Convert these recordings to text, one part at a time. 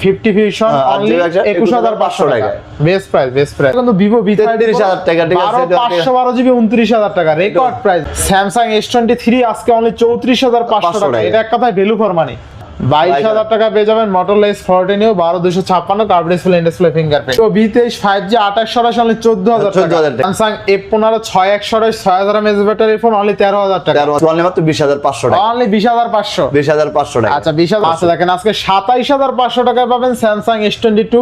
Fifty fusion হ্যাঁ, একুশ হাজার পাঁচশো টাকা। টাকা। বেস্ট প্রাইস বেস্ট প্রাইস কিন্তু ভিভো ভি 33,000 টাকা, বারো এটা- পাঁচশো বারো জিবি উনত্রিশ হাজার টাকা record price Samsung S twenty three আজকে অনলি চৌত্রিশ হাজার পাঁচশো টাকা। টাকা। এটা এক কথায় ভ্যালু ফর মানি বাইশ হাজার টাকা পেয়ে যাবেন মোটরলা এস ফোরটিনিও বারো দুশো ছাপ্পান্ন curve display in display fingerprint তো বি তেইশ ফাইভ জি আঠাশ সরাস অনলি চোদ্দ হাজার টাকা। 14,000 টাকা। স্যামসাং এফ পনেরো ছয় একশো ছয় হাজার এমএস ব্যাটারি ফোন অনলি তেরো হাজার টাকা। অনলি মাত্র বিশ হাজার পাঁচশো টাকা। অনলি বিশ হাজার পাঁচশো। বিশ হাজার পাঁচশো টাকা। আচ্ছা বিশ হাজার আচ্ছা দেখেন আজকে সাতাইশ হাজার পাঁচশো টাকায় পাবেন স্যামসাং এস টোয়েন্টি টু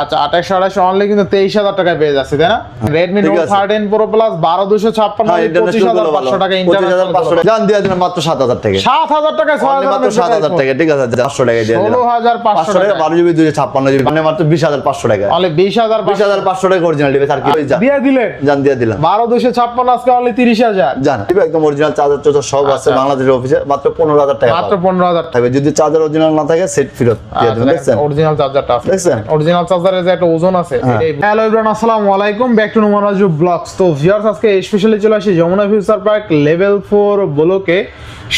আচ্ছা আঠাশ আঠাশ অনলি কিন্তু তেইশ হাজার টাকায় পেয়ে যাচ্ছে তাই না? Redmi Note thirteen Pro Plus বারো দুশো ছাপ্পান্ন হ্যাঁ, পঁচিশ হাজার পাঁচশো টাকা 25,500 টাকা। জান দিয়ে দিলাম মাত্র সাত হাজার টাকা। সাত হাজার টাকায় ছয় হাজার হাজার টাকা ঠিক আছে। পাঁচশো টাকা দিয়ে ষোলো হাজার পাঁচশো পাঁচশো টাকা টাকা। বারো জিবি দুশো ছাপ্পান্ন জিবি মানে মাত্র বিশ হাজার পাঁচশো টাকা। অনলি বিশ হাজার বিশ হাজার পাঁচশো। টাকা অরিজিনাল ডিভাইস আর কি দিয়ে দিলেন জান দিয়ে দিলাম। বারো দুশো ছাপ্পান্ন আজকে অনলি তিরিশ হাজার। জান একদম অরিজিনাল চার্জার চার্জার সব আছে আচ্ছা। বাংলাদেশের অফিসে মাত্র পনেরো হাজার টাকা মাত্র পনেরো হাজার টাকা। থাকবে যদি চার্জার অরিজিনাল না থাকে সেট ফেরত দিয়ে দেবেন দেখছেন? অরিজিনাল চার্জারটা আছে। দেখছেন? অরিজিনাল চার্জারের যে একটা ওজন আছে হ্যাঁ। হ্যালো এভরিওয়ান আসসালামু আলাইকুম ব্যাক টু ব্লগস তো ভিউয়ার্স আজকে স্পেশালি চলে আসি Jamuna future park level four ব্লকে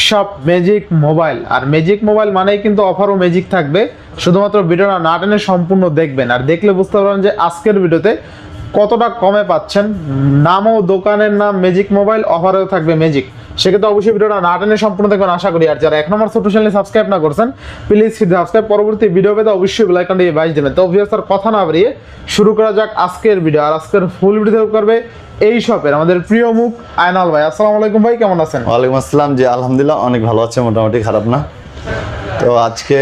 সব ম্যাজিক মোবাইল আর ম্যাজিক মোবাইল মানেই কিন্তু অফারও ম্যাজিক থাকবে। শুধুমাত্র ভিডিওটা না টেনে সম্পূর্ণ দেখবেন। আর দেখলে বুঝতে পারবেন যে আজকের ভিডিওতে কতটা কমে পাচ্ছেন। নামও দোকানের নাম ম্যাজিক মোবাইল অফারেও থাকবে ম্যাজিক সেক্ষেত্রে অবশ্যই ভিডিওটা না টেনে সম্পূর্ণ দেখবেন, আশা করি। আর যারা এক নম্বর ছোট চ্যানেলে সাবস্ক্রাইব না করছেন প্লিজ সাবস্ক্রাইব পরবর্তী ভিডিও পেতে অবশ্যই বেল আইকনটি বাইশ দেবেন। তো অভিয়াস আর কথা না বাড়িয়ে শুরু করা যাক আজকের ভিডিও আর আজকের ফুল ভিডিও করবে এই শপের আমাদের প্রিয় মুখ আয়নাল ভাই। আসসালামু আলাইকুম ভাই, কেমন আছেন? ওয়ালাইকুম আসসালাম জি, আলহামদুলিল্লাহ, অনেক ভালো আছে, মোটামুটি খারাপ না। তো আজকে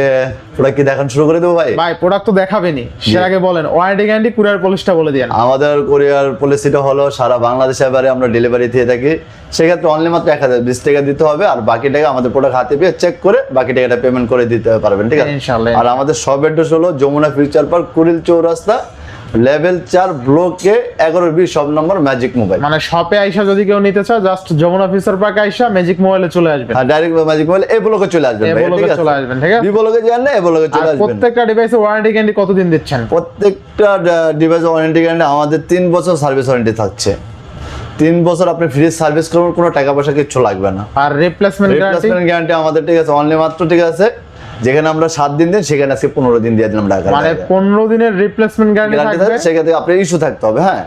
প্রোডাক্ট কি দেখান শুরু করে দেবো ভাই? ভাই প্রোডাক্ট তো দেখাবেনি। সে আগে বলেন ওয়ারেন্টি গ্যারান্টি কুরিয়ার পলিসিটা বলে দিয়েন। আমাদের কোরিয়ার পলিসিটা হলো সারা বাংলাদেশে এবারে আমরা ডেলিভারি দিয়ে থাকি। সেক্ষেত্রে অনলি মাত্র এক হাজার বিশ টাকা দিতে হবে আর বাকি টাকা আমাদের প্রোডাক্ট হাতে পেয়ে চেক করে বাকি টাকাটা পেমেন্ট করে দিতে পারবেন ঠিক আছে। আর আমাদের সব অ্যাড্রেস হলো Jamuna future park Kuril Chourasta level চার ব্লকে এগারো বিশ সব নম্বর ম্যাজিক মোবাইল। মানে শপে আইসা যদি কেউ নিতে চায় জাস্ট যমুনা ফিচার পার্ক আইসা ম্যাজিক মোবাইলে চলে আসবেন। হ্যাঁ ডাইরেক্ট ম্যাজিক মোবাইল এই ব্লকে চলে আসবেন এই ব্লকে চলে আসবেন, ঠিক আছে? বি ব্লকে যান না এই ব্লকে চলে আসবেন। প্রত্যেকটা ডিভাইসে ওয়ারেন্টি গ্যারান্টি কতদিন দিচ্ছেন? প্রত্যেকটা ডিভাইস ওয়ারেন্টি গ্যারান্টি আমাদের তিন বছর সার্ভিস ওয়ারেন্টি থাকছে। তিন বছর আপনি ফ্রি সার্ভিস করবেন কোনো টাকা পয়সা কিচ্ছু লাগবে না। আর রিপ্লেসমেন্ট গ্যারান্টি আমাদের ঠিক আছে? অনলি মাত্র ঠিক আছে? যেখানে আমরা সাত দিন দিন সেখানে আজকে পনেরো দিন দিয়ে দিলাম টাকা মানে পনেরো দিনের রিপ্লেসমেন্ট গ্যারান্টি থাকবে থাকে সেক্ষেত্রে আপনার ইস্যু থাকতে হবে হ্যাঁ।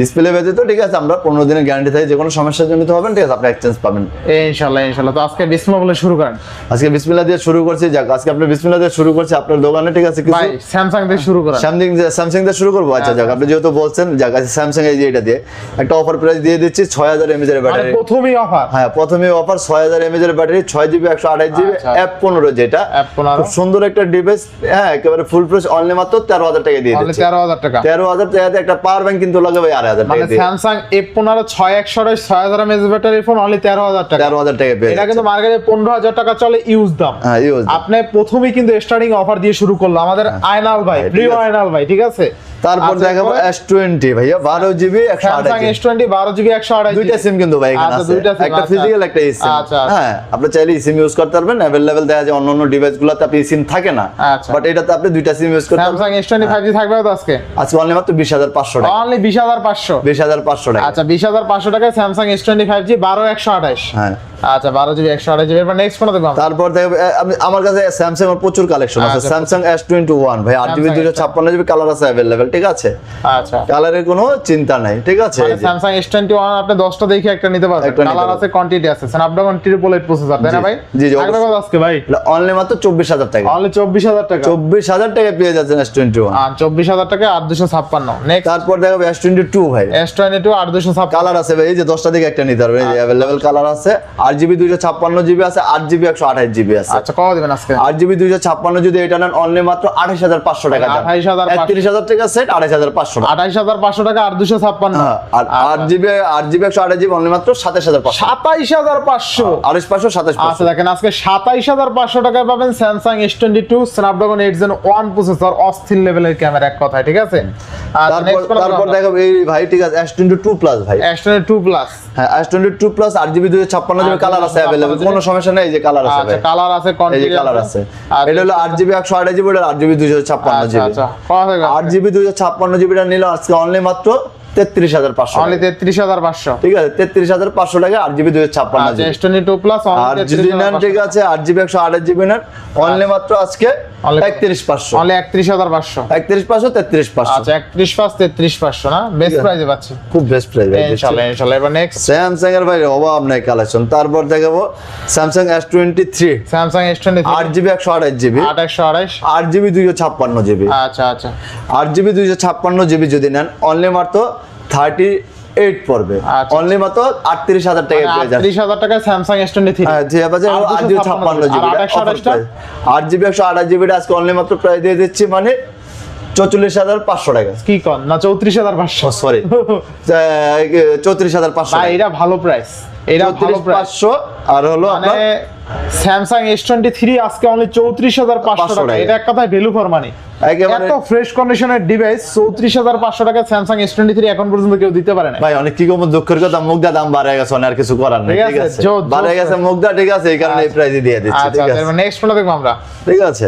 ডিসপ্লে ব্যতীত ঠিক আছে আমরা পনেরো দিনের গ্যারান্টি থাকে যে কোনো সমস্যার জন্য হবেন ঠিক আছে আপনি এক্সচেঞ্জ পাবেন। ইনশাল্লাহ ইনশাল্লাহ। তো আজকে বিসমা বলে শুরু করেন। আজকে বিসমিল্লা দিয়ে শুরু করছি যাক আজকে আপনি বিসমিল্লা দিয়ে শুরু করছি আপনার দোকানে ঠিক আছে কিছু ভাই স্যামসাং দিয়ে শুরু করেন। স্যামসাং স্যামসাং দিয়ে শুরু করব? আচ্ছা যাক আপনি যেহেতু বলছেন যাক আচ্ছা স্যামসাং এই যে এটা দিয়ে একটা অফার প্রাইস দিয়ে দিচ্ছি ছয় হাজার এমএজ এর ব্যাটারি প্রথমেই অফার হ্যাঁ প্রথমে অফার ছয় হাজার এমএজ এর ব্যাটারি ছয় জিবি একশো আঠাশ জিবি আচ্ছা। অ্যাপ পনেরো যেটা। অ্যাপ পনেরো। খুব সুন্দর একটা ডিভাইস হ্যাঁ একেবারে ফুল প্রাইস অনলি মাত্র তেরো হাজার টাকা দিয়ে দিচ্ছে। তেরো হাজার টাকা। তেরো হাজার টাকাতে একটা পাওয়ার ব্যাংক কিন্তু লাগাবে আড়াই হাজার মানে টাকা স্যামসাং এফ পনেরো ছয় একশো ছয় হাজার এমএস ব্যাটারি ফোন অনলি তেরো হাজার টাকা। তেরো হাজার টাকা এটা কিন্তু মার্কেটে পনেরো হাজার টাকা চলে ইউজ দাম। হ্যাঁ আপনি প্রথমেই কিন্তু স্টার্টিং অফার দিয়ে শুরু করল আমাদের আয়নাল ভাই হ্যাঁ, প্রিয় আয়নাল ভাই ঠিক আছে? তারপর আচ্ছা, দেখাবো এস টোয়েন্টি ভাইয়া বারো জিবি একশো আঠাশ এস টোয়েন্টি বারো জিবি একশো আঠাশ দুইটা সিম কিন্তু ভাই আচ্ছা, একটা আচ্ছা। ফিজিক্যাল একটা সিম। হ্যাঁ আপনি চাইলে সিম ইউজ করতে পারবেন। অ্যাভেলেবেল দেখা যায় অন্য অন্য ডিভাইস গুলোতে আপনি সিম থাকে না। বাট এটাতে আপনি দুইটা সিম ইউজ করতে Samsung S twenty five G থাকবে আজকে? আজকে অনলি মাত্র বিশ হাজার পাঁচশো টাকা। অনলি বিশ হাজার পাঁচশো। বিশ হাজার পাঁচশো টাকা। আচ্ছা বিশ হাজার পাঁচশো টাকায় Samsung S twenty five G বারো একশো আঠাশ। হ্যাঁ। আচ্ছা বারো জিবি একশো আঠাশ জিবি এবার নেক্সট কোনো দেখব তারপর আমি- আমার কাছে স্যামসাং এর প্রচুর কালেকশন আছে। আচ্ছা, স্যামসাং এস টোয়েন্টি ওয়ান ভাই আট জিবি দুশো ছাপ্পান্ন জিবি কালার আছে অ্যাভেলেবেল ঠিক আছে? আচ্ছা। কালারের কোনো চিন্তা নাই ঠিক আছে? স্যামসাং এস টোয়েন্টি ওয়ান আপনি দশটা দেখে একটা নিতে পারবেন। কালার আছে কোয়ান্টিটি আছে। স্ন্যাপড্রাগন ট্রিপল এইট প্রসেসর তাই না ভাই? জি, জি, আজকে ভাই। অনলি মাত্র চব্বিশ হাজার টাকা। অনলি চব্বিশ হাজার টাকা। চব্বিশ হাজার টাকা পেয়ে যাচ্ছেন এস টোয়েন্টি ওয়ান আর চব্বিশ হাজার টাকা আট দুশো ছাপ্পান্ন। তারপর দেখাবো এস টোয়েন্টি টু ভাই। এস টোয়েন্টি টু আট দুশো কালার আছে ভাই এই যে দশটা দিকে একটা নিতে পারবেন অ্যাভেলেবেল কালার আছে। আট জিবি দুইশো ছাপ্পান্ন জিবি আছে আট জিবি একশো আঠাশ জিবি আছে। আচ্ছা কত দেবেন আজকে? আট জিবি দুইশো ছাপ্পান্ন যদি এটা নেন অনলি মাত্র আঠাশ হাজার পাঁচশো টাকা দাম 28,500 একত্রিশ হাজার টাকা সেট আঠাশ হাজার পাঁচশো টাকা। হাজার পাঁচশো টাকা আট দুশো ছাপ্পান্ন। আর আট জিবি আট জিবি একশো আঠাশ জিবি অনলি মাত্র সাতাশ হাজার পাঁচশো। সাতাইশ হাজার পাঁচশো। আঠাশ পাঁচশো সাতাশ আচ্ছা দেখেন আজকে সাতাইশ হাজার পাঁচশো টাকায় পাবেন Samsung S twenty two Snapdragon eight gen one processor অস্থির লেভেলের ক্যামেরা এক কথায় ঠিক আছে? তারপর এই ভাই ঠিক আছে এস টোয়েন্টি টু প্লাস ভাই। এস টোয়েন্টি টু প্লাস হ্যাঁ এস টোয়েন্টি টু প্লাস আট জিবি দুইশো ছাপ্পান্ন জিবি কালার আছে অ্যাভেলেবেল কোনো সমস্যা নেই এই যে কালার আছে আচ্ছা কালার আছে এই যে কালার আছে। আচ্ছা, এটা হলো আট জিবি একশো আঠাশ জিবি ওটা আট জিবি দুইশো ছাপ্পান্ন আচ্ছা জিবি আচ্ছা। কত হয়ে গেল? আট জিবি দুইশো ছাপ্পান্ন নিল আজকে অনলি মাত্র তেত্রিশ হাজার পাঁচশো অনলি তেত্রিশ হাজার পাঁচশো। ঠিক আছে তেত্রিশ হাজার পাঁচশো টাকা আট জিবি দুশো ছাপ্পান্ন GB. S twenty two plus আর নেন ঠিক আছে আট জিবি একশো আঠাশ জিবি নেন। অনলি মাত্র আজকে একত্রিশ পাঁচশো। অনলি একত্রিশ হাজার পাঁচশো। একত্রিশ পাঁচশো তেত্রিশ পাঁচশো। আচ্ছা একত্রিশ পাঁচ তেত্রিশ পাঁচশো না? বেস্ট প্রাইজে পাচ্ছি। খুব বেস্ট প্রাইস ইনশাল্লাহ ইনশাল্লাহ। এবার নেক্সট স্যামসাং এর ভাই অভাব নাই কালেকশন তারপর দেখাবো Samsung S twenty three Samsung S twenty আট জিবি একশো আঠাশ জিবি। একশো আড়াইশ আট জিবি দুইশো ছাপ্পান্ন জিবি। আচ্ছা আচ্ছা। আট জিবি দুইশো ছাপ্পান্ন জিবি যদি নেন অনলি মাত্র থার্টি এইট পড়বে। আচ্ছা। অনলি মাত্র আটত্রিশ হাজার টাকা পেয়ে যাবে আটত্রিশ হাজার টাকা স্যামসাং এস টোয়েন্টি থ্রি ঠিক আছে আট জিবি ছাপ্পান্ন জিবি। আর 828 টা? আট জিবি একশো আঠাশ জিবিটা আজকে অনলি মাত্র প্রায় দিয়ে দিচ্ছি মানে চৌচল্লিশ হাজার পাঁচশো টাকা। কি কন? না চৌত্রিশ হাজার পাঁচশো। সরি চৌত্রিশ হাজার পাঁচশো এটা ভালো প্রাইস এটা ভালো পাঁচশো আর হলো মানে স্যামসাং এস টোয়েন্টি থ্রি আজকে অনলি চৌত্রিশ হাজার পাঁচশো টাকা। এটা এক কথায় ভ্যালু ফর মানি এত ফ্রেশ কন্ডিশনের ডিভাইস চৌত্রিশ হাজার পাঁচশো টাকা স্যামসাং এস টোয়েন্টি থ্রি এখন পর্যন্ত কেউ দিতে পারে না ভাই অনেক কি কম দুঃখের কথা মুগদা দাম বাড়ে গেছে অনেক আর কিছু করার নেই ঠিক আছে, বাড়ে গেছে মুগদা ঠিক আছে এই কারণে এই প্রাইজে দিয়ে দিচ্ছি আচ্ছা ঠিক আছে। নেক্সট ফোনটা দেখব আমরা। ঠিক আছে।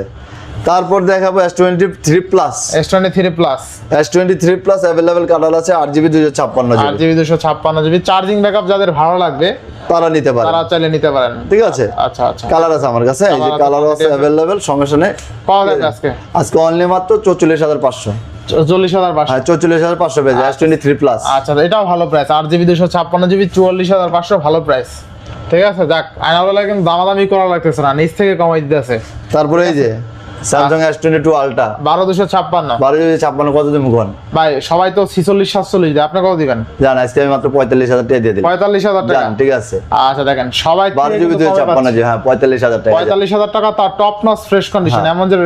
তারপর দেখাবো S twenty three plus S twenty three plus S twenty three plus available colour আছে আট জিবি দুশো ছাপ্পান্ন আট জিবি দুশো ছাপ্পান্ন জিবি চার্জিং ব্যাকআপ যাদের ভালো লাগবে তারা নিতে পারে তারা চাইলে নিতে পারেন। ঠিক আছে? আচ্ছা আচ্ছা। কালার আছে আমার কাছে এই যে কালার আছে। অ্যাভেলেবেল সমস্যা নেই পাওয়া যাবে আজকে। আজকে অনলি মাত্র চৌচল্লিশ হাজার পাঁচশো। চল্লিশ হাজার পাঁচশো। হ্যাঁ হাজার পাঁচশো পেয়েছে এস টোয়েন্টি থ্রি প্লাস আচ্ছা এটাও ভালো প্রাইস আট জিবি দুশো ছাপ্পান্ন জিবি চুয়াল্লিশ হাজার পাঁচশো ভালো প্রাইস ঠিক আছে যাক আয়নাওয়ালা কিন্তু দামাদামি করা লাগতেছে না নিচ থেকে কমাই দিতেছে। তারপরে এই যে Samsung S twenty two ultra বারো দুশো ছাপ্পান্ন। বারো দুশো ছাপ্পান্ন কত দিন কোন? ভাই সবাই তো ছিচল্লিশ সাতচল্লিশ দেয়। আপনি কত দিবেন? জান আজকে আমি মাত্র পঁয়তাল্লিশ হাজার টাকা দিয়ে দিলাম। পঁয়তাল্লিশ হাজার টাকা। ঠিক আছে। আচ্ছা দেখেন সবাই বারো জিবি দুশো ছাপ্পান্ন জি হ্যাঁ পঁয়তাল্লিশ হাজার টাকা। পঁয়তাল্লিশ হাজার টাকা তার টপ নস ফ্রেশ কন্ডিশন। এমন যে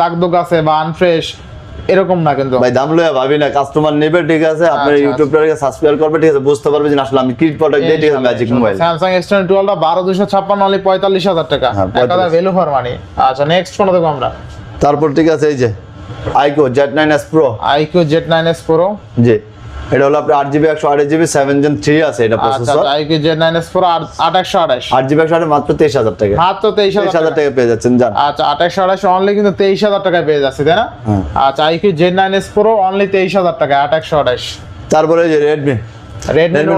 দাগ দোগ আছে বা আনফ্রেশ এরকম না কিন্তু। ভাই দাম লয়া ভাবি না কাস্টমার নেবে ঠিক আছে? আপনার আচ্ছা, ইউটিউবটাকে সাবস্ক্রাইব করবে ঠিক আছে? বুঝতে পারবে যে আসলে আমি কি প্রোডাক্ট দিই ঠিক আছে magic mobile Samsung S twenty টুয়েলভটা বারো দুশো ছাপ্পান্ন অনলি পঁয়তাল্লিশ হাজার টাকা। এক কথা 45 ভ্যালু ফর মানি আচ্ছা নেক্সট ফোন দেখো আমরা। তারপর ঠিক আছে এই যে iQOO Z nine S Pro Pro Z nine S Pro জি। এটা হলো আপনার আট জিবি একশো আট জিবি সেভেন জেন থ্রি আছে এটা আচ্ছা প্রসেসর নাইন এস প্রো আট একশো আঠাশ আট জিবি একশো আট মাত্র তেইশ হাজার টাকা। মাত্র তেইশ হাজার টাকা। পেয়ে যাচ্ছেন জান আচ্ছা আঠাশ আঠাশ অনলি কিন্তু তেইশ হাজার টাকায় পেয়ে যাচ্ছে তাই না? হ্যাঁ। আচ্ছা iQOO Z nine S Pro only তেইশ হাজার টাকা আঠাশশো আঠাশ তারপরে Redmi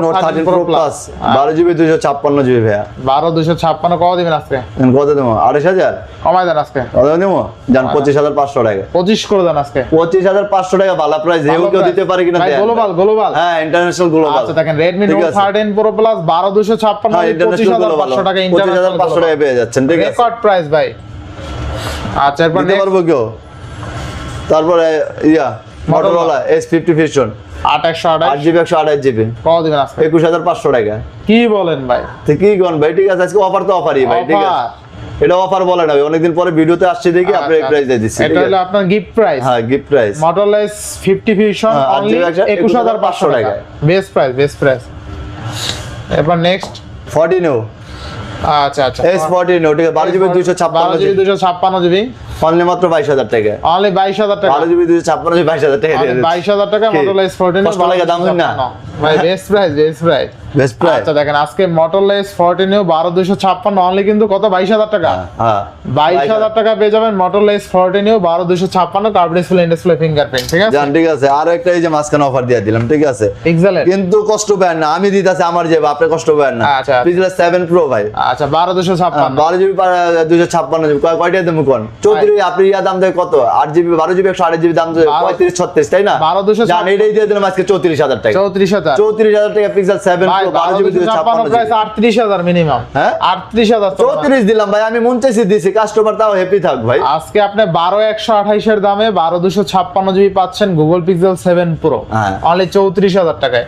Note thirteen Pro Plus বারো জিবি দুশো ছাপ্পান্ন জিবি ভাইয়া। বারো দুশো ছাপ্পান্ন কত দিবেন আজকে? কত দেবো? আড়াইশ হাজার? কমাই দেন আজকে। কত দেবো? জান পঁচিশ হাজার পাঁচশো টাকা। পঁচিশ করে দেন আজকে। পঁচিশ হাজার পাঁচশো টাকা ভালো প্রাইস কেউ দিতে পারে কিনা দেন। গ্লোবাল গ্লোবাল হ্যাঁ ইন্টারন্যাশনাল গ্লোবাল আচ্ছা দেখেন নোট আছে। থার্টিন প্রো প্লাস বারো দুশো ছাপ্পান্ন হ্যাঁ ইন্টারন্যাশনাল হাজার গ্লোবাল পাঁচশো টাকা টাকা পেয়ে যাচ্ছেন ঠিক আছে। রেকর্ড প্রাইস ভাই। আচ্ছা এরপর দিতে পারব কেউ? তারপরে yeah Motorola S fifty fusion আট আঠাশ জিবি একশো আঠাশ জিবি। কত দিবেন একুশ হাজার পাঁচশো টাকা। কি বলেন ভাই? তো কি গন ভাই? ঠিক আছে আজকে অফার তো অফারই ভাই ঠিক আছে। এটা অফার বলে না অনেকদিন পরে ভিডিওতে আসছে দেখি এই আচ্ছা, প্রাইস দিয়ে দিচ্ছি এটা হলো আপনার গিফট প্রাইস হ্যাঁ গিফট প্রাইস ফিউশন অনলি একুশ হাজার পাঁচশো 21,500 টাকা। বেস্ট প্রাইস বেস্ট প্রাইস এরপর নেক্সট আচ্ছা আচ্ছা। এস ফর্টিনো ঠিক আছে বারো জিবি দুইশো ছাপ্পান্ন জিবি দুশো ছাপ্পান্ন জিবি অনলি মাত্র বাইশ হাজার টাকা। অনলি বাইশ হাজার টাকা। বারো জিবি দুইশো ছাপ্পান্ন জিবি বাইশ হাজার টাকা বাইশ হাজার টাকা? মডেল এস ফোরটিন দাম না? ভাই best price best price best price আচ্ছা দেখেন আজকে মডেল এস ফোরটিন বারো দুশো অনলি কিন্তু কত? বাইশ হাজার টাকা। হ্যাঁ বাইশ হাজার। টাকা পেয়ে যাবেন মডেল এস ফোরটিন বারো দুশো ছাপ্পান্ন কার্ভ ডিসপ্লে ইন্ডিসপ্লে ফিঙ্গারপ্রিন্ট ঠিক আছে? জান ঠিক আছে। আর একটা এই যে মাঝখানে অফার দিয়ে দিলাম ঠিক আছে? পিক্সেলের কিন্তু কষ্ট পায় না। আমি দিতেছি আমার যে আপনি কষ্ট পায় না। আচ্ছা। পিছলে সেভেন প্রো ভাই। আচ্ছা বারো দুশো ছাপ্পান্ন। বারো জিবি দুশো ছাপ্পান্ন জিবি। কয়টা দেবো কোন? চৌত্রিশ আপনি ইয়া দাম দেয় কত? আট জিবি বারো জিবি একশো আট জিবি দাম দেয় বারো- পঁয়ত্রিশ ছত্রিশ তাই না? বারো দুশো জান এটাই দিয়ে দিলাম আজকে চৌত্রিশ হাজার টাকা। চৌত্রিশ হাজার। চৌত্রিশ হাজার টাকা পিক্সেল সেভেন প্রো বারো বারো জিবি দুশো দুশো ছাপ্পান্ন ছাপ্পান্ন প্রাইস আটত্রিশ হাজার মিনিমাম হ্যাঁ? আটত্রিশ হাজার চৌত্রিশ দিলাম ভাই আমি মন চাইছি দিছি। কাস্টমার তাও হ্যাপি থাক ভাই। আজকে আপনি বারো একশো আঠাইশের দামে বারো দুশো ছাপ্পান্ন জিবি পাচ্ছেন Google Pixel seven Pro. Only চৌত্রিশ হাজার টাকায়।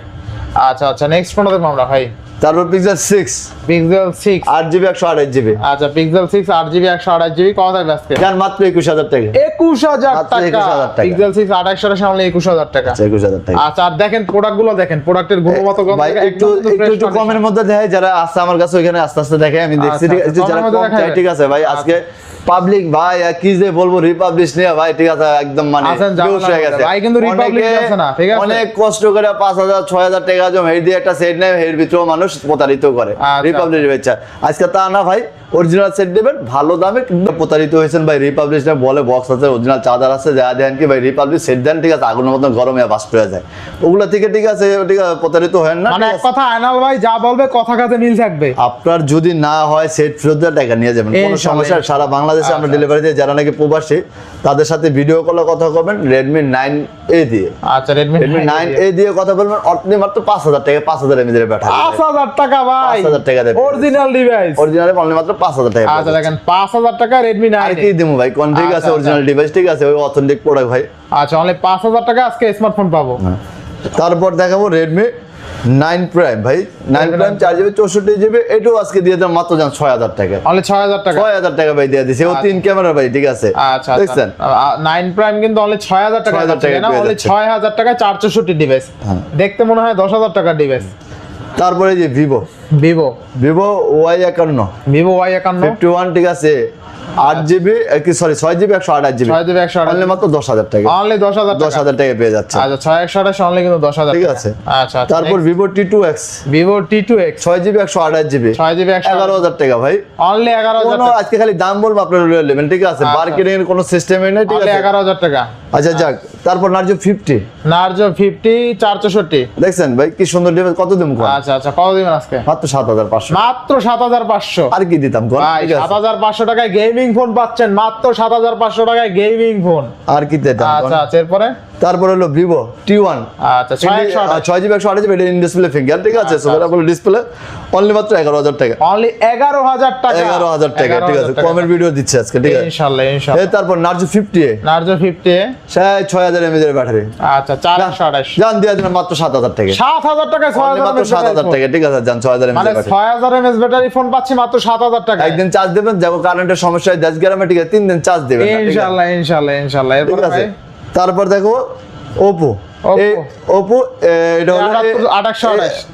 আচ্ছা আচ্ছা নেক্সট ফোন দেখব আমরা ভাই। তারপর পিক্সেল সিক্স পিক্সেল সিক্স আট জিবি একশো আঠাশ জিবি আচ্ছা পিক্সেল সিক্স আট জিবি একশো আঠাশ জিবি কত থাকবে আজকে? জান মাত্র একুশ হাজার টাকা। একুশ হাজার মাত্র টাকা। 21,000 টাকা। পিক্সেল সিক্স আঠাশ আঠাশ অনলি একুশ হাজার টাকা। আচ্ছা, একুশ হাজার টাকা। আচ্ছা আর দেখেন প্রোডাক্টগুলো দেখেন প্রোডাক্টের গুণগত গত একটু একটু কমের মধ্যে দেখে যারা আসছে আমার কাছে ওইখানে আস্তে আস্তে দেখে আমি দেখছি আচ্ছা, আছে যারা কম? ঠিক আছে ভাই আজকে পাবলিক ভাই আর কি যে বলব রিপাবলিশ নিয়ে ভাই ঠিক আছে একদম মানে হয়ে গেছে। ভাই কিন্তু অনেকে আছে না, ঠিক আছে? অনেক কষ্ট করে পাঁচ হাজার ছয় হাজার টাকা জম হের দিয়ে একটা সেট নেয় মানুষ প্রতারিত করে। রিপাবলিক রিপাবলিশ বেচা। আজকে তা না ভাই অরিজিনাল সেট দেবেন ভালো দামে কিন্তু প্রতারিত হয়েছেন ভাই রিপাবলিশ বলে বক্স আছে অরিজিনাল চার্জার আছে যা দেন কি ভাই রিপাবলিক সেট দেন ঠিক আছে আগুনের মতন গরমে বাস্ট হয়ে যায়। ওগুলো থেকে ঠিক আছে ঠিক আছে প্রতারিত হয় না মানে কথা আয়নাল ভাই যা বলবে কথা কাজে মিল থাকবে। আপনার যদি না হয় সেট ফেরত টাকা নিয়ে যাবেন কোনো সমস্যা সারা বাংলাদেশে আমরা আচ্ছা, ডেলিভারি দিয়ে যারা নাকি প্রবাসী তাদের সাথে ভিডিও কলে কথা বলবেন রেডমি নাইন এ দিয়ে। আচ্ছা রেডমি রেডমি নাইন এ দিয়ে। কথা বলবেন অর্থনি মাত্র পাঁচ হাজার টাকা পাঁচ হাজার এমএজ এর ব্যাটারি পাঁচ হাজার টাকা ভাই। 5,000 টাকা দেবে। অরিজিনাল ডিভাইস অরিজিনাল অনলি মাত্র পাঁচ হাজার টাকা আচ্ছা দেখেন পাঁচ হাজার টাকা রেডমি আর কি দিমু ভাই? কোন ঠিক আছে আচ্ছা, অরিজিনাল ডিভাইস ঠিক আছে ওই অথেন্টিক প্রোডাক্ট ভাই। আচ্ছা অনলি পাঁচ হাজার টাকা আজকে স্মার্টফোন পাবো। তারপর দেখাবো রেডমি নাইন প্রাইম ভাই। নাইন প্রাইম চার জিবি চৌষট্টি জিবি এটাও আজকে দিয়ে দেন মাত্র যান ছয় হাজার টাকা। অনলি ছয় হাজার টাকা? ছয় হাজার টাকা ভাই দিয়ে দিছে। ও তিন ক্যামেরা ভাই ঠিক আছে। আচ্ছা দেখছেন? নাইন প্রাইম কিন্তু অনলি ছয় হাজার টাকা 6,000 টাকায় না অনলি ছয় হাজার টাকা চার চৌষট্টি ডিভাইস হ্যাঁ। দেখতে মনে হয় দশ হাজার টাকার ডিভাইস তারপরে যে ভিভো ভিভো ভিভো ওয়াই একান্ন। ভিভো ওয়াই একান্ন। ফিফটি ওয়ান ঠিক আছে। আট জিবি সরি ছয় জিবি একশো আঠাশ জিবি। ছয় জিবি একশো অনলি মাত্র দশ হাজার টাকা। অনলি দশ হাজার দশ হাজার টাকা পেয়ে যাচ্ছে। আচ্ছা ছয় একশো আঠাশ অনলি কিন্তু দশ হাজার ঠিক। আছে। আচ্ছা তারপর Vivo T two X Vivo T two X ছয় জিবি একশো আঠাশ জিবি। ছয় জিবি একশো এগারো হাজার টাকা ভাই। অনলি এগারো হাজার আজকে খালি দাম বলব আপনার নেবেন ঠিক আছে? আচ্ছা। মার্কেটিং এর কোনো সিস্টেমই নেই ঠিক আছে? এগারো হাজার টাকা। আচ্ছা যাক। তারপর নার্জো ফিফটি নার্জো ফিফটি চার চৌষট্টি দেখছেন ভাই কি সুন্দর ডিভাইস কত দিম কোন? আচ্ছা আচ্ছা কত দিবেন আজকে? মাত্র সাত হাজার পাঁচশো। মাত্র সাত হাজার পাঁচশো। আর কি দিতাম সাত হাজার পাঁচশো টাকায় গেমিং ফোন পাচ্ছেন মাত্র সাত হাজার পাঁচশো টাকায় গেমিং ফোন আর কি দিতাম? আচ্ছা আচ্ছা এরপরে? তারপর হলো ভিভো টি ওয়ান আচ্ছা ছয় জিবি একশো আঠাশ জিবি এটা ইন ডিসপ্লে ফিঙ্গার ঠিক আছে? আচ্ছা, ডিসপ্লে অনলি মাত্র এগারো হাজার টাকা। অনলি এগারো হাজার টাকা। এগারো হাজার টাকা ঠিক আছে? কমের ভিডিও দিচ্ছে আজকে ঠিক আছে? ইনশাল্লাহ ইনশাল্লাহ। তারপর নার্জো ফিফটি নার্জো ফিফটি সেই ছয় হাজার এমএজ এর ব্যাটারি আচ্ছা চার একশো আঠাশ। জান দিয়ে দিলাম মাত্র সাত হাজার টাকা। সাত হাজার টাকা ছয় হাজার মাত্র সাত হাজার টাকা ঠিক আছে? জান ছয় হাজার এমএজ মানে ছয় হাজার এমএস ব্যাটারি ফোন পাচ্ছি মাত্র সাত হাজার টাকা একদিন চার্জ দেবেন যাব কারেন্টের সমস্যা হয় দশ গ্রামে ঠিক আছে তিন দিন চার্জ দেবেন? ইনশাল্লাহ ইনশাল্লাহ ইনশাল্লাহ। ঠিক আছে? তারপর দেখো ওপো ওপো এটা হলো আঠাশশো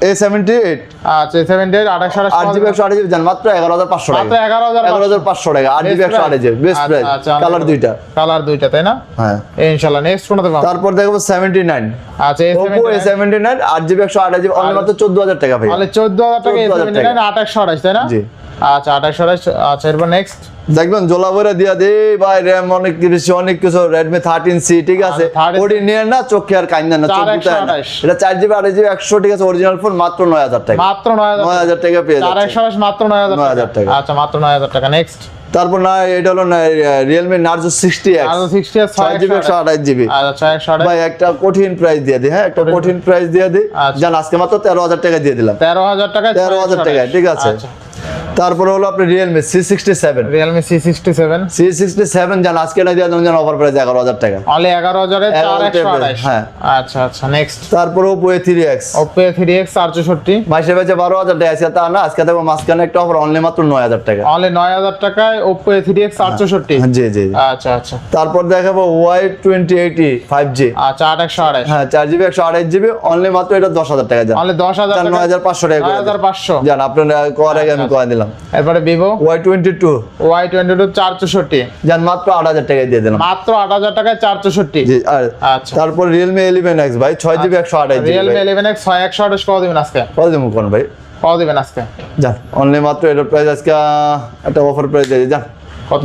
এ সেভেন্টি এইট আচ্ছা সেভেন্টি এইট আঠাশশো আট জিবি একশো আট জান মাত্র এগারো হাজার পাঁচশো টাকা। এগারো হাজার এগারো হাজার পাঁচশো টাকা। আট জিবি একশো আট জিবি বেস্ট প্রাইস কালার দুইটা। কালার দুইটা তাই না? হ্যাঁ। ইনশাল্লাহ নেক্সট কোনটা দেবো তারপর দেখব সেভেন্টি নাইন আচ্ছা ওপো এ সেভেন্টি নাইন আট জিবি একশো আট জিবি অনলি মাত্র চোদ্দ হাজার টাকা ভাই তাহলে চোদ্দ হাজার টাকা 14,000 সেভেন্টি নাইন আঠাশশো আঠাশ তাই না? জি। আচ্ছা আঠাশশো আঠাশ আচ্ছা এরপর নেক্সট দেখবেন জোলা ভরে দিয়া দে ভাই র্যাম অনেক কিছু অনেক কিছু রেডমি থার্টিন সি ঠিক আছে? আচ্ছা, 13C ওটি নিয়ে না চোখে আর কাইন্দা না চোখ চার দুটায় না। 128 এটা চার জিবি আট জিবি একশো ঠিক আছে অরিজিনাল ফোন মাত্র নয় হাজার টাকা। মাত্র নয় হাজার নয় টাকা পেয়ে যাচ্ছে। মাত্র নয় হাজার 9,000 টাকা। আচ্ছা মাত্র নয় হাজার টাকা। নেক্সট তারপর না এটা হলো না রিয়েলমি নার্জো সিক্সটি ছয় জিবি একশো আঠাশ। জিবি আচ্ছা ভাই একটা কঠিন প্রাইস দিয়ে দিই হ্যাঁ একটা কঠিন। প্রাইস দিয়ে দিই আচ্ছা। জান আজকে মাত্র তেরো হাজার টাকা দিয়ে দিলাম। তেরো হাজার টাকা তেরো হাজার টাকা ঠিক আছে? তারপরে হলো আপনি Realme C sixty seven Realme C sixty seven C sixty seven জান আজকে না দিয়ে দেবেন অফার প্রাইস এগারো হাজার টাকা। অনলি এগারো হাজারে 11,000 একশো টাকা, হ্যাঁ। আচ্ছা আচ্ছা নেক্সট তারপরে Oppo A three X Oppo three X মাসে বেচে বারো হাজার টাকা আজকে তা না আজকে দেখব মাঝখানে একটা অফার অনলি মাত্র নয় হাজার টাকা। অনলি নয় হাজার টাকায় ওপো থ্রি এক্স চার চৌষট্টি। জি জি। আচ্ছা আচ্ছা। তারপর দেখাবো Y twenty eighty five G আচ্ছা আট একশো আঠাশ হ্যাঁ চার জিবি একশো আঠাশ জিবি অনলি মাত্র এটা দশ হাজার টাকা যান। অনলি দশ হাজার নয় হাজার পাঁচশো টাকা নয় হাজার পাঁচশো। যান আপনারা আগে আমি কয়ে দিলাম। এরপরে Vivo Y twenty two. Y twenty two চার চৌষট্টি যান মাত্র আট হাজার টাকায় দিয়ে দিলাম। মাত্র আট হাজার টাকায় চার চৌষট্টি আচ্ছা। তারপর রিয়েলমি ইলেভেন এক্স ভাই ছয় জিবি একশো আঠাশ রিয়েলমি ইলেভেন এক্স ছয় একশো আঠাশ কত দেবেন আজকে? কত দেবো কোন ভাই? কত দিবেন আজকে। যান অনলি মাত্র এটার প্রাইস আজকে একটা অফার প্রাইস দিয়ে যান?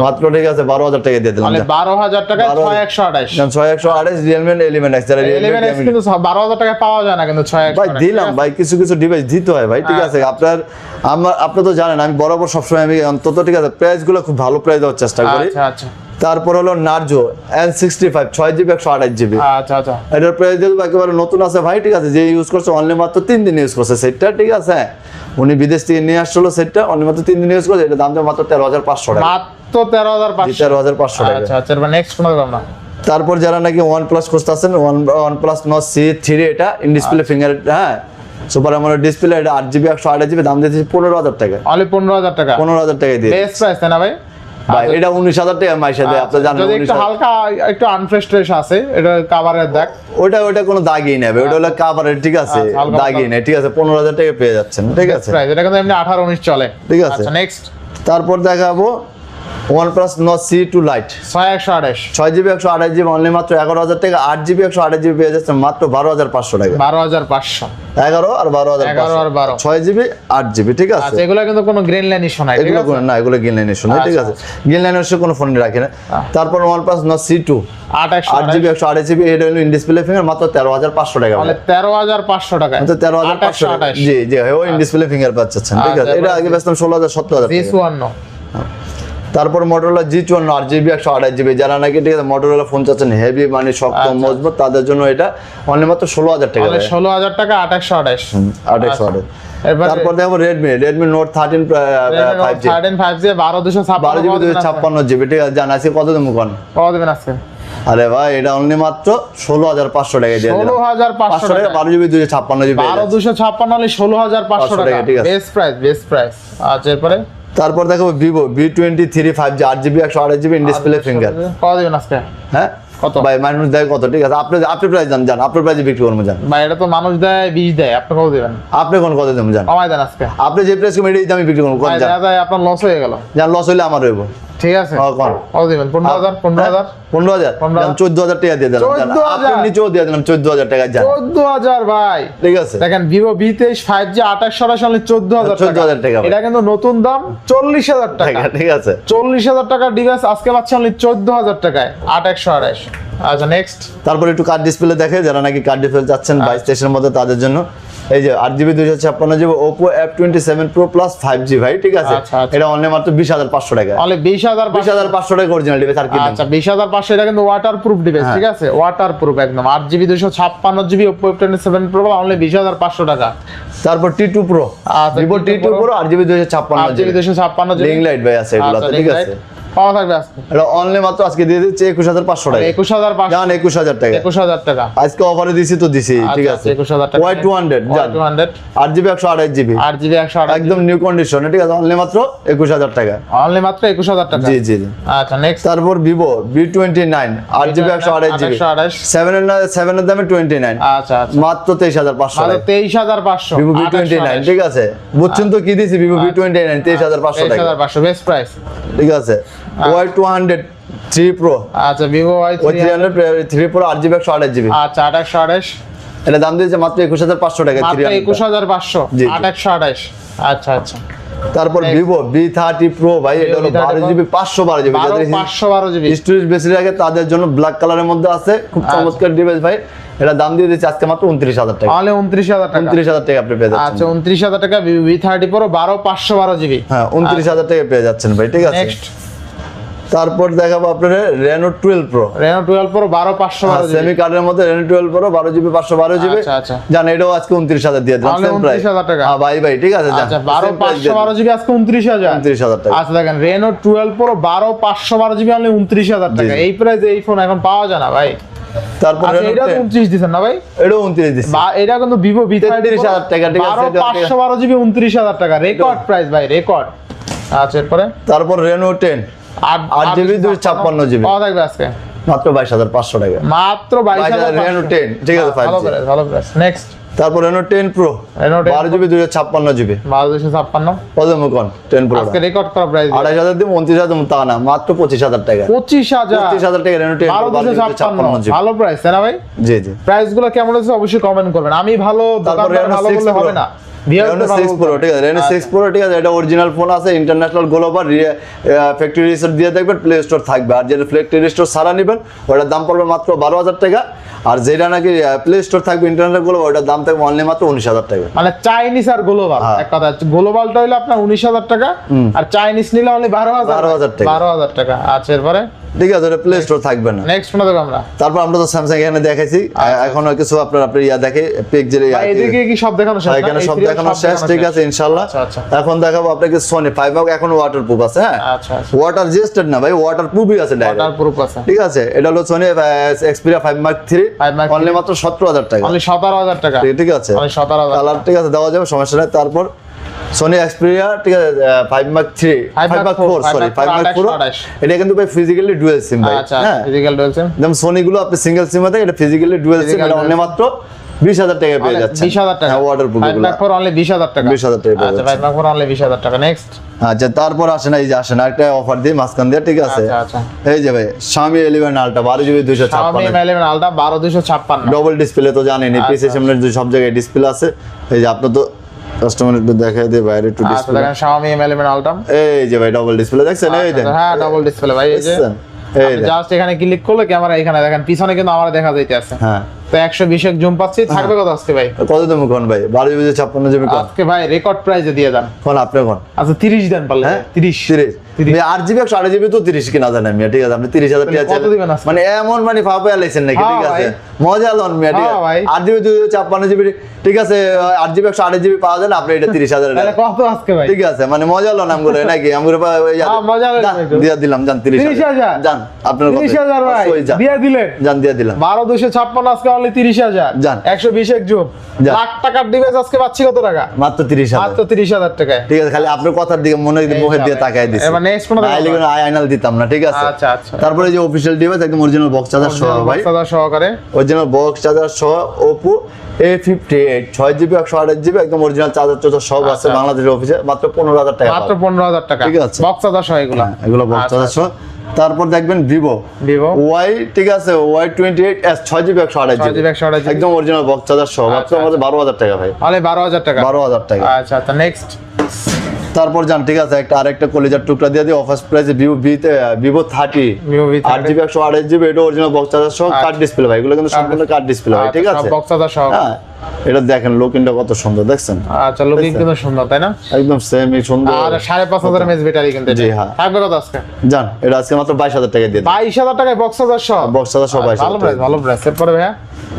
মাত্র ঠিক আছে বারো হাজার টাকা দিয়ে দিলাম। বারো হাজার টাকায় 12,000 ছয় একশো আঠাশ। ছয় একশো আঠাশ রিয়েলমি ইলেভেন এক্স যারা এক্স কিন্তু বারো হাজার টাকায় পাওয়া যায় না কিন্তু ছয় ভাই দিলাম ভাই কিছু কিছু ডিভাইস দিতে হয় ভাই ঠিক আছে আপনার আমার আপনি তো জানেন আমি বরাবর সবসময় আমি অন্তত ঠিক আছে প্রাইসগুলো খুব ভালো প্রাইস দেওয়ার চেষ্টা করি। আচ্ছা আচ্ছা। তারপর হলো নার্জো এন সিক্সটি ফাইভ ছয় জিবি একশো আঠাশ জিবি আচ্ছা এটার প্রাইস দেখব একেবারে নতুন আছে ভাই ঠিক আছে যে ইউজ করছে অনলি মাত্র তিন দিন ইউজ করছে সেটটা ঠিক আছে। উনি বিদেশ থেকে নিয়ে আসছিল সেটটা অনলি মাত্র তিন দিন ইউজ করছে এটা দাম মাত্র তেরো হাজার পাঁচশো টাকা। মাত্র তেরো হাজার পাঁচশো। তেরো হাজার পাঁচশো টাকা। আচ্ছা আচ্ছা নেক্সট কোনো দেবো না। তারপর যারা নাকি ওয়ান প্লাস খুঁজতেছেন one one plus Nord C three এটা ইন ডিসপ্লে ফিঙ্গার হ্যাঁ সুপার আমার ডিসপ্লে এটা আট জিবি একশো আঠাশ জিবি দাম দিয়েছে পনেরো হাজার টাকা। অনলি পনেরো হাজার টাকা? পনেরো হাজার টাকা দিয়ে বেস্ট প্রাইস না ভাই? ভাই এটা উনিশ হাজার টাকা মাইসে দেয় আপনি জানেন আচ্ছা, যদি একটু হালকা একটু আনফ্রেশ ট্রেশ আছে এটা কাভারের দেখ। ওটা ওটা কোনো দাগই নেবে ওটা হলো কাভারের ঠিক আছে? আচ্ছা, দাগই নেই ঠিক আছে পনেরো হাজার টাকা পেয়ে যাচ্ছেন ঠিক আছে? প্রাইস এটা কিন্তু এমনি আঠারো উনিশ চলে। ঠিক আছে। আচ্ছা নেক্সট তারপর দেখাবো plus Nord C two lite ছয় একশো আঠাশ। ছয় জিবি একশো আঠাশ জিবি অনলি মাত্র এগারো হাজার টাকা আট জিবি একশো আঠাশ জিবি পেয়ে যাচ্ছে মাত্র বারো হাজার পাঁচশো টাকা। বারো হাজার পাঁচশো। এগারো আর বারো হাজার এগারো আর বারো। ছয় জিবি আট জিবি ঠিক আছে? আচ্ছা এগুলো কিন্তু কোনো গ্রিন লাইন ইস্যু নাই এগুলো কোনো- না এগুলো গ্রিন লাইনের শোনা ঠিক আচ্ছা, আছে? গ্রিন লাইনের সে কোনো ফোন রাখি না। তারপর one plus Nord C two আট একশো আট জিবি একশো আঠাশ জিবি এটা হলো ইন ডিসপ্লে ফিঙ্গার মাত্র তেরো হাজার পাঁচশো টাকা তাহলে তেরো হাজার পাঁচশো টাকা মাত্র তেরো হাজার পাঁচশো একশো টাকা। আঠাশ। জি জি ও ইন ডিসপ্লে ফিঙ্গার পাচ্ছেন ঠিক আচ্ছা, আছে এটা আগে বেচতাম ষোলো হাজার সত্তর হাজার টাকা। তারপর মোটরোলা জি চুয়ান্ন আট জিবি একশো আঠাশ জিবি যারা নাকি ঠিক আছে মোটরোলা ফোন চাচ্ছেন হেভি মানে শক্ত আচ্ছা। মজবুত তাদের জন্য এটা অনলি মাত্র ষোলো হাজার টাকা দেয়। ষোলো হাজার টাকা একশো আঠাশ। একশো আঠাশ। তারপর দেখো Redmi Redmi Note thirteen five G thirteen five G বারো দুশো বারো জিবি দুশো ছাপ্পান্ন জিবি ঠিক আছে জান আজকে কত দেবো কোন কত দেবেন আজকে আরে ভাই এটা অনলি মাত্র ষোলো হাজার পাঁচশো টাকা দিয়ে ষোলো হাজার পাঁচশো টাকা বারো জিবি দুশো ছাপ্পান্ন জিবি বারো দুশো ছাপ্পান্ন হলে ষোলো হাজার পাঁচশো টাকা, টাকা। ঠিক আছে। বেস্ট প্রাইস বেস্ট প্রাইস আচ্ছা এরপরে? তারপর দেখো Vivo V twenty three five G আট জিবি একশো আঠাশ জিবি ডিসপ্লে ফিঙ্গার পাওয়া যাবে আজকে? হ্যাঁ? কত? ভাই মানুষ দেয় কত? ঠিক আছে আপনি আপনি প্রাইস জান জান আপনার প্রাইসে বিক্রি করব জান এটা তো মানুষ দেয় দেয়। আপনি কত দেবেন? আপনি কোন কত দেবেন জান কমাই দেন আজকে। আপনি যে প্রাইস কমেডি দামে বিক্রি করব আপনার লস হয়ে গেল। জান লস হলে আমার হইব ঠিক আছে? হ্যাঁ, কত দিবেন। পনেরো হাজার পনেরো হাজার। পনেরো হাজার। চোদ্দ হাজার টাকা দিয়ে দিলাম। 14,000 আপনার নিচেও দিয়ে দিলাম চোদ্দ হাজার টাকা যান চোদ্দ হাজার ভাই। ঠিক আছে। দেখেন ভিভো ভি তেইশ ফাইভ জি আঠাশ সরাসরি সালে চোদ্দ হাজার 14,000 টাকা এটা কিন্তু নতুন দাম চল্লিশ হাজার টাকা। টাকা, ঠিক আছে। চল্লিশ হাজার টাকার ডিভাইস আজকে পাচ্ছি অনলি চোদ্দ হাজার টাকায় আট একশো আড়াইশ আচ্ছা নেক্সট তারপর একটু কার্ড ডিসপ্লে দেখে যারা নাকি কার্ড ডিসপ্লে চাচ্ছেন। বাইশ তেইশের মধ্যে তাদের জন্য। এই যে আট জিবি দুইশো ছাপ্পান্ন GB Oppo F twenty seven Pro plus five G ভাই ঠিক আছে? আচ্ছা, আচ্ছা। এটা অনলি মাত্র বিশ হাজার পাঁচশো টাকা। অনলি বিশ হাজার বিশ হাজার পাঁচশো টাকা অরিজিনাল ডিভাইস আর কি আচ্ছা বিশ হাজার পাঁচশো এটা কিন্তু ওয়াটার প্রুফ ডিভাইস হ্যাঁ। ঠিক আছে? ওয়াটার প্রুফ একদম। আট জিবি দুশো ছাপ্পান্ন GB Oppo F twenty seven Pro only বিশ হাজার পাঁচশো টাকা। তারপর T two Pro Vivo T T2 two Pro আট জিবি দুইশো ছাপ্পান্ন জিবি দুশো ছাপ্পান্ন জিবি লাইট ভাই আছে এগুলো আচ্ছা, ঠিক আছে? Light। থাকবে আজকে। এটা অনলি মাত্র আজকে দিয়ে দিচ্ছে একুশ হাজার পাঁচশো টাকা। একুশ হাজার জান একুশ হাজার টাকা। একুশ হাজার টাকা। আজকে অফারে দিছি তো দিছি ঠিক আচ্ছা, আছে। একুশ হাজার টাকা। Y two hundred two hundred আট জিবি একশো আঠাশ জিবি। আট জিবি একশো আঠাশ একদম নিউ কন্ডিশনে ঠিক আছে? অনলি মাত্র একুশ হাজার টাকা। অনলি মাত্র একুশ হাজার টাকা। জি জি জি। আচ্ছা নেক্সট তারপর ভিভো বি টোয়েন্টি নাইন আট জিবি একশো আঠাশ জিবি। একশো আঠাশ সেভেনের সেভেনের দামে টোয়েন্টি নাইন আচ্ছা আচ্ছা। মাত্র তেইশ হাজার পাঁচশো তেইশ হাজার পাঁচশো। ভিভো বি টোয়েন্টি নাইন ঠিক আছে? বুঝছেন তো কি দিছি? ভিভো বি টোয়েন্টি নাইন তেইশ হাজার পাঁচশো টাকা। পাঁচশো বেস্ট প্রাইস ঠিক আছে? Y two hundred three Pro আচ্ছা Vivo Y three hundred three Pro আট জিবি একশো আঠাশ জিবি আচ্ছা আঠাশশো আঠাশ। এটা দাম দিয়েছে মাত্র একুশ হাজার পাঁচশো টাকা একুশ হাজার পাঁচশো। জি, জি। আঠাশশো আঠাশ। আচ্ছা আচ্ছা। তারপর ভিভো বি থার্টি প্রো ভাই এটা হলো বারো জিবি পাঁচশো বারো জিবি যাদের পাঁচশো বারো জিবি স্টোরেজ বেশি লাগে তাদের জন্য ব্ল্যাক কালারের মধ্যে আছে। খুব আচ্ছা। চমৎকার ডিভাইস ভাই। এটা দাম দিয়ে দিচ্ছে আজকে মাত্র উনত্রিশ হাজার টাকা। তাহলে উনত্রিশ হাজার টাকা। উনত্রিশ হাজার টাকা আপনি পেয়ে যাচ্ছেন। আচ্ছা উনত্রিশ হাজার টাকা ভি থার্টি প্রো বারো পাঁচশো বারো জিবি হ্যাঁ উনত্রিশ হাজার টাকা পেয়ে যাচ্ছেন ভাই ঠিক আছে? নেক্সট তারপর দেখাবো আপনার Reno twelve Pro Reno twelve Pro বারো পাঁচশো বারো সেমি কার্ডের মধ্যে রেনো টুয়েলভ প্রো বারো জিবি পাঁচশো বারো জিবি আচ্ছা, আচ্ছা। জান এটাও আজকে উনত্রিশ হাজার দিয়ে দিলাম price। 29,000 টাকা। হ্যাঁ ভাই ভাই ঠিক আছে আচ্ছা বারো পাঁচশো বারো জিবি আজকে উনত্রিশ হাজার। উনত্রিশ হাজার টাকা। আচ্ছা দেখেন রেনো টুয়েলভ প্রো বারো পাঁচশো বারো জিবি আনলে উনত্রিশ হাজার টাকা। এই প্রাইস এই ফোন এখন পাওয়া যায় না ভাই। তারপর এটা তো উনত্রিশ দিচ্ছেন না ভাই? এটাও উনত্রিশ দিচ্ছে এটা কিন্তু ভিভো ভি 33,000 টাকা, ঠিক আছে, বারো এটা- পাঁচশো বারো জিবি উনত্রিশ হাজার টাকা। রেকর্ড প্রাইস ভাই রেকর্ড আচ্ছা এরপরে? তারপর রেনো টেন আট জিবি দুশো ছাপ্পান্ন জিবি। থাকবে আজকে। মাত্র বাইশ হাজার পাঁচশো টাকা। মাত্র বাইশ হাজার Reno 10, ঠিক আছে, ভালো প্রাইস ভালো প্রাইস নেক্সট তারপর রেনো টেন প্রো Reno 10 বারো জিবি দুশো ছাপ্পান্ন জিবি। বারো দুশো ছাপ্পান্ন। টেন প্রো আজকে রেকর্ড করা প্রাইস আড়াইশ হাজার দিব উনত্রিশ হাজার তা না মাত্র পঁচিশ হাজার টাকা। পঁচিশ হাজার। পঁচিশ হাজার টাকা রেনো টেন বারো দুশো ছাপ্পান্ন জিবি। ভালো প্রাইস তাই না ভাই? জি জি। প্রাইসগুলো কেমন হচ্ছে অবশ্যই কমেন্ট করবেন। আমি ভালো তারপর দোকানদার Reno ভালো 6 বললে Pro। হবে না। রেনো সিক্স হবে। ঠিক আছে রেনো সিক্স প্রো ঠিক আছে এটা অরিজিনাল ফোন আছে ইন্টারন্যাশনাল গ্লোবাল ফ্যাক্টরি রিসেট দিয়ে দেখবেন প্লে স্টোর থাকবে। আর যেটা ফ্যাক্টরি স্টোর সারা নেবেন ওটার দাম পড়বে মাত্র বারো হাজার টাকা। আর যেটা নাকি প্লে স্টোর থাকবে ইন্টারন্যাশনাল গ্লোবাল ওটার দাম থাকবে অনলি মাত্র উনিশ হাজার টাকা। মানে চাইনিজ আর গ্লোবাল। এক কথা গ্লোবালটা হইলে আপনার উনিশ হাজার টাকা আর চাইনিজ নিলে অনলি বারো হাজার 12,000 টাকা। বারো হাজার টাকা। আচ্ছা এরপরে? ঠিক আছে ওটা প্লে স্টোর থাকবে না। নেক্সট ফোনে দেবো আমরা। তারপর আমরা তো স্যামসাং এখানে দেখাইছি। এখনও কিছু আপনার আপনার ইয়া দেখে পিকজের এদিকে কি সব দেখানো এখানে সব দেখানো শেষ ঠিক আছে ইনশাল্লাহ। আচ্ছা, আচ্ছা। এখন দেখাবো আপনাকে সোনি ফাইভ এখন ওয়াটার প্রুফ আছে হ্যাঁ? আচ্ছা আচ্ছা। ওয়াটার রেজিস্টার্ড না ভাই ওয়াটার প্রুফই আছে ডাইরেক্ট প্রুফ আছে। ঠিক আছে এটা হলো Sony Xperia five Mark three 5 Mark only মাত্র সতেরো হাজার টাকা। অনলি সতেরো হাজার টাকা। ঠিক- আছে। অনলি সতেরো হাজার কালার ঠিক আছে দেওয়া যাবে সমস্যা নেই। তারপর সোনি এক্সপিরিয়া ঠিক আছে five Mark three five Mark Mark four sorry five Mark four এটা কিন্তু ভাই ফিজিক্যালি ডুয়েল সিম ভাই আচ্ছা হ্যাঁ? ফিজিক্যাল ডুয়েলসেন যেমন সোনি গুলো আপনি সিঙ্গেল সিম আছে এটা ফিজিক্যালি ডুয়েল সিম এটা অনলি মাত্র বিশ হাজার টাকা পেয়ে যাচ্ছে বিশ হাজার টাকা। Waterproof five Mark only বিশ হাজার টাকা। 20,000 টাকা আচ্ছা ফাইভ ম্যাক অনলি বিশ হাজার টাকা। নেক্সট আচ্ছা তারপর আসে এই যে আসে একটা অফার দিয়ে মাঝখান দিয়ে ঠিক আছে? আচ্ছা এই যে ভাই স্বামী এলিভেন আলটা বারো জিবি দুইশো Xiaomi 11 Ultra বারো দুশো ছাপ্পান্ন। ডবল ডিসপ্লে তো জানেনি পিসি সামনে সব জায়গায় ডিসপ্লে আছে এই যে আপনার তো কাস্টমার একটু দেখাই দিয়ে বাইরে একটু ডিসপ্লে দেখেন Xiaomi Mi 11 Ultra এই যে ভাই ডবল ডিসপ্লে দেখছেন? এই হ্যাঁ ডাবল ডিসপ্লে ভাই এই যে। জাস্ট এখানে ক্লিক করলে ক্যামেরা এখানে দেখেন পিছনে কিন্তু আমার দেখা যাইতেছে হ্যাঁ। তো একশো বিশ জুম পাচ্ছি থাকবে কত আজকে ভাই? কত দাম কোন ভাই? বারো জিবি ছাপ্পান্ন কোন আজকে ভাই রেকর্ড প্রাইসে দিয়ে দেন। কোন আপনি কোন আচ্ছা তিরিশ দেন পারলে হ্যাঁ? তিরিশ। তিরিশ। আট জিবি একশো আট জিবি তো তিরিশ কিনা জানেন আমি ঠিক আছে আপনি তিরিশ হাজার টাকা। মানে এমন মানে ফাঁপে আলাইছেন নাকি হ্যাঁ ঠিক আছে। মজা লন মিয়া ঠিক হ্যাঁ আছে। আট জিবি দুই ছাপ্পান্ন জিবি ঠিক আছে আট জিবি একশো আট জিবি পাওয়া যায় না আপনি এটা তিরিশ হাজার কত আজকে ভাই? ঠিক আছে মানে মজা লন আমগুলো নাকি? আমগুলো হ্যাঁ, মজা লন একটু। দিয়া দিলাম জান তিরিশ তিরিশ হাজার। জান আপনার তিরিশ হাজার ভাই ওই দিলেন। জান দিয়া দিলাম। বারো দুশো ছাপ্পান্ন আজকে অনলি তিরিশ হাজার। যান। একশো বিশ এক জুম। লাখ টাকার ডিভাইস আজকে পাচ্ছি কত টাকা? মাত্র তিরিশ হাজার। মাত্র তিরিশ হাজার টাকায়। ঠিক আছে খালি আপনার কথার দিকে মনে মুখের দিয়ে তাকাই এবার কোনো আইনাল দিতাম না ঠিক আছে। আচ্ছা, আচ্ছা। তারপরে যে অফিশিয়াল ডিভাইস একদম অরিজিনাল বক্স চার্জার সহ ভাই। সহকারে। অরিজিনাল বক্স চার্জার সহ ওপো এ ফিফটি এইট ছয় জিবি একশো আঠাশ জিবি একদম অরিজিনাল চার্জার চার্জার সব আছে আচ্ছা। বাংলাদেশের অফিসে মাত্র পনেরো হাজার টাকা মাত্র পনেরো হাজার টাকা। ঠিক আছে। বক্সাদার সহ এগুলো। হ্যাঁ, এগুলো বক্স আচ্ছা, চার্জার সহ। তারপর দেখবেন ভিভো ভিভো ওয়াই ঠিক আছে ওয়াই টোয়েন্টি এইট এস ছয় জিবি একশো আঠাশ 6GB জিবি 128 GB একদম অরিজিনাল বক্স চার্জার সহ। মাত্র আচ্ছা, আমাদের বারো হাজার টাকা ভাই। তাহলে বারো হাজার টাকা। বারো হাজার টাকা। আচ্ছা আচ্ছা নেক্সট তারপর যান ঠিক আছে একটা আরেকটা কলেজার টুকরা দিয়ে দিই অফার প্রাইসে ভিভো ভিতে ভিভো থার্টি Vivo V আট জিবি একশো আঠাশ জিবি এটা অরিজিনাল বক্স চার্জার সহ কার্ড ডিসপ্লে ভাই। এগুলো কিন্তু সম্পূর্ণ কার্ড ডিসপ্লে ভাই ঠিক আছে? বক্সাদার সহ। হ্যাঁ এটা দেখেন লোকিংটা কত সুন্দর দেখছেন? আচ্ছা লুকিং কিন্তু সুন্দর তাই না? একদম সেম সুন্দর। আর সাড়ে পাঁচ হাজার এমএস ব্যাটারি কিন্তু। জি, হ্যাঁ। থাকবে কত আজকে? জান এটা আজকে মাত্র বাইশ হাজার টাকা দিয়ে দিন। বাইশ হাজার টাকায় বক্সাদার সহ? বক্স চার্জার সহ বাইশ ভালো হাজার প্রাইস ভালো প্রাইস এরপরে ভাইয়া।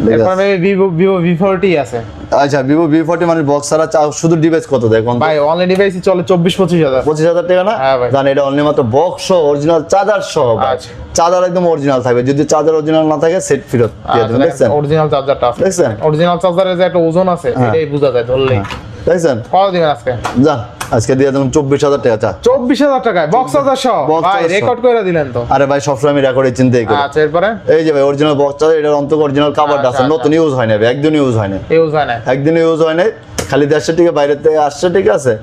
ঠিক এরপরে ভিভো ভিভো ভি ফোরটি আছে। আচ্ছা ভিভো ভি ফোর্টি মানে বক্স ছাড়া শুধু ডিভাইস কত দেখুন ভাই অনলি ডিভাইসই চলে চব্বিশ পঁচিশ হাজার। পঁচিশ হাজার টাকা না? হ্যাঁ জান এটা অনলি মাত্র বক্স সহ অরিজিনাল চার্জার সহ ভাই। আচ্ছা। চার্জার একদম অরিজিনাল থাকবে। যদি চার্জার অরিজিনাল না থাকে সেট ফেরত দিয়ে দেবেন দেখছেন? অরিজিনাল চার্জারটা আছে। দেখছেন? অরিজিনাল চার্জারের যে একটা ওজন আছে হ্যাঁ। এটাই বোঝা যায় ধরলেই। দেখছেন? কত দিবেন আজকে? জান আজকে দিয়ে দেবেন চব্বিশ হাজার টাকা চা। চব্বিশ হাজার টাকায় বক্স চার্জার সহ? ভাই রেকর্ড করে দিলেন তো। আরে ভাই সবসময় আমি রেকর্ডে চিন্তাই করি। আচ্ছা এরপরে? এই যে ভাই অরিজিনাল বক্স চার্জার এটার অন্তত অরিজিনাল কাভারটা আছে। আচ্ছা, নতুন ইউজ হয় না ভাই, একদিন ইউজ হয় না ইউজ হয় না একদিন ইউজ হয় নাই খালি দেড়শো থেকে বাইরে থেকে আসছে ঠিক আছে?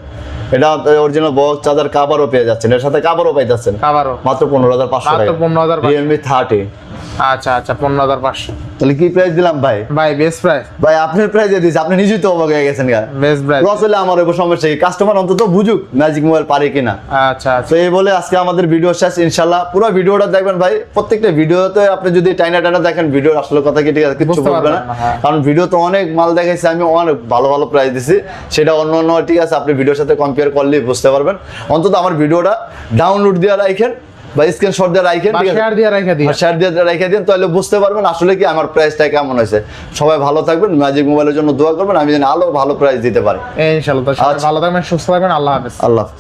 এটা অরিজিনাল বক্স চার্জার কাভারও পেয়ে যাচ্ছেন। এর সাথে কাভারও পাইতেছেন। খাবারও মাত্র পনেরো হাজার পাঁচশো মাত্র টাকা। 15,500 রিয়েলমি থার্টি আচ্ছা আচ্ছা পনেরো হাজার পাঁচশো। তাহলে কি প্রাইস দিলাম ভাই? ভাই বেস্ট প্রাইস ভাই আপনার প্রাইস দিয়ে দিয়েছি আপনি নিজেই তো অবাক হয়ে গেছেন গা। বেস্ট প্রাইস লস হলে আমার সমস্যা কি? কাস্টমার অন্তত বুঝুক ম্যাজিক মোবাইল পারে কিনা। আচ্ছা আচ্ছা। তো এই বলে আজকে আমাদের ভিডিও শেষ ইনশাল্লাহ পুরো ভিডিওটা দেখবেন ভাই প্রত্যেকটা ভিডিওতে আপনি যদি টাইনা টাইনা দেখেন ভিডিওর আসলে কথা কি ঠিক আছে? কিছু বলবে না। হ্যাঁ। কারণ ভিডিও তো অনেক মাল দেখাইছে আমি অনেক ভালো ভালো প্রাইস দিছি। সেটা অন্য অন্য ঠিক আছে? আপনি ভিডিওর সাথে কম্পেয়ার করলেই বুঝতে পারবেন। অন্তত আমার ভিডিওটা ডাউনলোড দিয়ে রাখেন। বা স্ক্রিনশট দিয়ে রাখেন শেয়ার দিয়ে রেখে দিন শেয়ার দিয়ে রেখে দিন তাহলে বুঝতে পারবেন আসলে কি আমার প্রাইসটা কেমন হয়েছে। সবাই ভালো থাকবেন ম্যাজিক মোবাইলের জন্য দোয়া করবেন আমি যেন আলো ভালো প্রাইস দিতে পারি। ইনশাআল্লাহ আচ্ছা। ভালো থাকবেন সুস্থ থাকবেন আল্লাহ হাফেজ। আল্লাহ।